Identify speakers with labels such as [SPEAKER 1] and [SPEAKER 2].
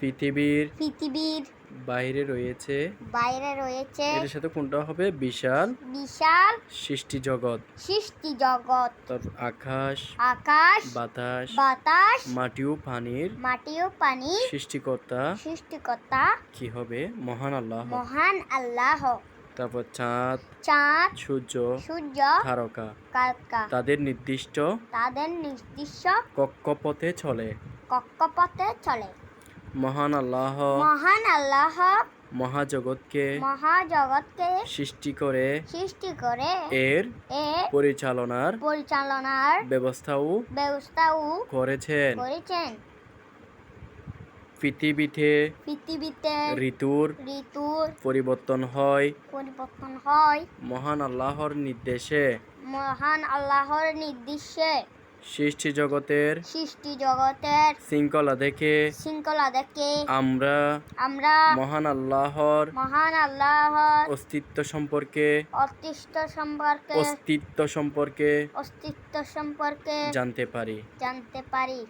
[SPEAKER 1] পৃথিবীর
[SPEAKER 2] পৃথিবীর
[SPEAKER 1] বাইরে রয়েছে।
[SPEAKER 2] বাইরে রয়েছে
[SPEAKER 1] এর সাথে কোনটা হবে? বিশাল
[SPEAKER 2] বিশাল
[SPEAKER 1] সৃষ্টি জগৎ।
[SPEAKER 2] সৃষ্টি জগৎ।
[SPEAKER 1] তারপর আকাশ
[SPEAKER 2] আকাশ
[SPEAKER 1] বাতাস
[SPEAKER 2] বাতাস
[SPEAKER 1] মাটি ও পানির
[SPEAKER 2] মাটি ও পানি
[SPEAKER 1] সৃষ্টিকর্তা
[SPEAKER 2] সৃষ্টিকর্তা
[SPEAKER 1] কি হবে? মহান আল্লাহ।
[SPEAKER 2] মহান আল্লাহ।
[SPEAKER 1] তারপর চাঁদ
[SPEAKER 2] চাঁদ
[SPEAKER 1] সূর্য
[SPEAKER 2] সূর্য
[SPEAKER 1] তারকা। তাদের নির্দিষ্ট
[SPEAKER 2] তাদের নির্দিষ্ট
[SPEAKER 1] কক্ষপথে চলে।
[SPEAKER 2] কক্ষপথে চলে।
[SPEAKER 1] মহান আল্লাহ
[SPEAKER 2] মহান আল্লাহ
[SPEAKER 1] মহাজগৎকে
[SPEAKER 2] মহাজগৎকে
[SPEAKER 1] সৃষ্টি করে
[SPEAKER 2] সৃষ্টি করে
[SPEAKER 1] এর
[SPEAKER 2] এর
[SPEAKER 1] পরিচালনার
[SPEAKER 2] পরিচালনার
[SPEAKER 1] ব্যবস্থাও
[SPEAKER 2] ব্যবস্থাও
[SPEAKER 1] করেছেন।
[SPEAKER 2] করেছেন।
[SPEAKER 1] পৃথিবীতে
[SPEAKER 2] পৃথিবীতে
[SPEAKER 1] ঋতুর
[SPEAKER 2] ঋতুর
[SPEAKER 1] পরিবর্তন হয়।
[SPEAKER 2] পরিবর্তন হয়।
[SPEAKER 1] মহান আল্লাহর নির্দেশে
[SPEAKER 2] মহান আল্লাহর নির্দেশে
[SPEAKER 1] সৃষ্টি জগতের
[SPEAKER 2] সৃষ্টি জগতের
[SPEAKER 1] শৃঙ্খলা দেখে
[SPEAKER 2] শৃঙ্খলা দেখে
[SPEAKER 1] আমরা
[SPEAKER 2] আমরা
[SPEAKER 1] মহান আল্লাহর
[SPEAKER 2] মহান আল্লাহর
[SPEAKER 1] অস্তিত্ব সম্পর্কে
[SPEAKER 2] অস্তিত্ব সম্পর্কে
[SPEAKER 1] অস্তিত্ব সম্পর্কে
[SPEAKER 2] অস্তিত্ব সম্পর্কে
[SPEAKER 1] জানতে পারি।
[SPEAKER 2] জানতে পারি।